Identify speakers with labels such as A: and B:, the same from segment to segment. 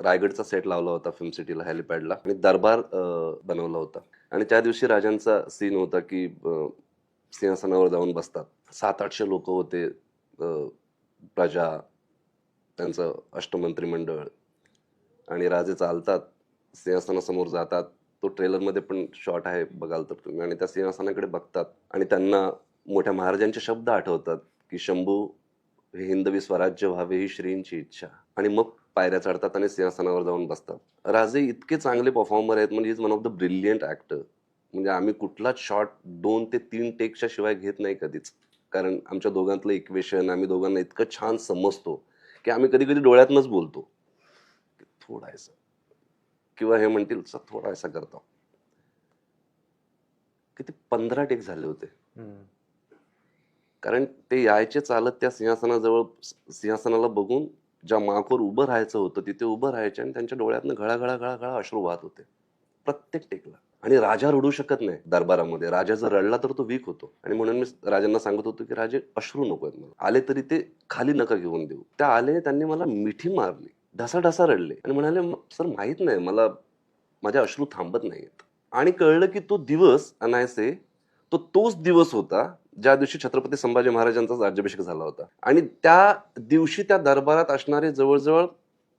A: रायगडचा set लावला होता film सिटीला हेलिपॅडला. आणि दरबार बनवला होता. आणि त्या दिवशी राजांचा सीन होता की सिंहासनावर जाऊन बसतात. सात आठशे लोक होते प्रजा त्यांचं अष्टमंत्रिमंडळ. आणि राजे चालतात सिंहासनासमोर जातात. तो ट्रेलरमध्ये पण शॉट आहे बघाल तर तुम्ही. आणि त्या सिंहासनाकडे बघतात. आणि त्यांना मोठ्या महाराजांचे शब्द आठवतात की शंभू हे हिंदवी स्वराज्य व्हावे ही श्रींची इच्छा. आणि मग पायऱ्या चढतात आणि सिंहासनावर जाऊन बसतात. राजे इतके चांगले परफॉर्मर आहेत म्हणजे is one of the brilliant actor म्हणजे आम्ही कुठलाच शॉट दोन ते तीन टेकच्या शिवाय घेत नाही कधीच. कारण आमच्या दोघांतलं इक्वेशन आम्ही दोघांना इतकं छान समजतो की आम्ही कधी कधी डोळ्यातनच बोलतो. थोडा ऐसा. किंवा हे म्हणतील "सर, थोडा ऐसा करतो. किती पंधरा टेक झाले होते. कारण ते यायचे चालत त्या सिंहासनाजवळ सिंहासनाला बघून ज्या माकोर उभं राहायचं होतं तिथे उभं राहायचे आणि त्यांच्या डोळ्यातनं घळा घळा घळा घळा अश्रू वाहत होते. प्रत्येक टेकला. आणि राजा रडू शकत नाही दरबारामध्ये. राजा जर रडला तर तो वीक होतो. आणि म्हणून मी राजांना सांगत होतो की राजे अश्रू नको आहेत मला. आले तरी ते खाली नका घेऊन देऊ. त्या आले त्यांनी मला मिठी मारली. ढसा ढसा रडले. आणि म्हणाले सर माहीत नाही. मला माझ्या अश्रू थांबत नाहीत आणि कळलं की तो दिवस अनायसे तो तोच दिवस होता ज्या दिवशी छत्रपती संभाजी महाराजांचा राज्याभिषेक झाला होता. आणि त्या दिवशी त्या दरबारात असणारे जवळजवळ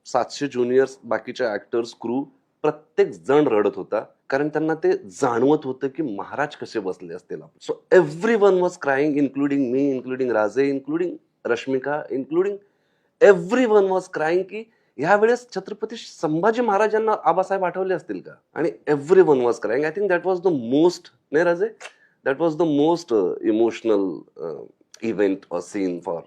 A: सातशे ज्युनियर्स बाकीच्या ऍक्टर्स क्रू प्रत्येक जण रडत होता. कारण त्यांना ते जाणवत होतं की महाराज कसे बसले असतील so everyone was crying including me including Raje including Rashmika including everyone was crying की ह्या वेळेस छत्रपती संभाजी महाराजांना आबासाहेब आठवले असतील का? आणि everyone was crying I think that was the most नाही Raje? that was the most uh, emotional uh, event or scene for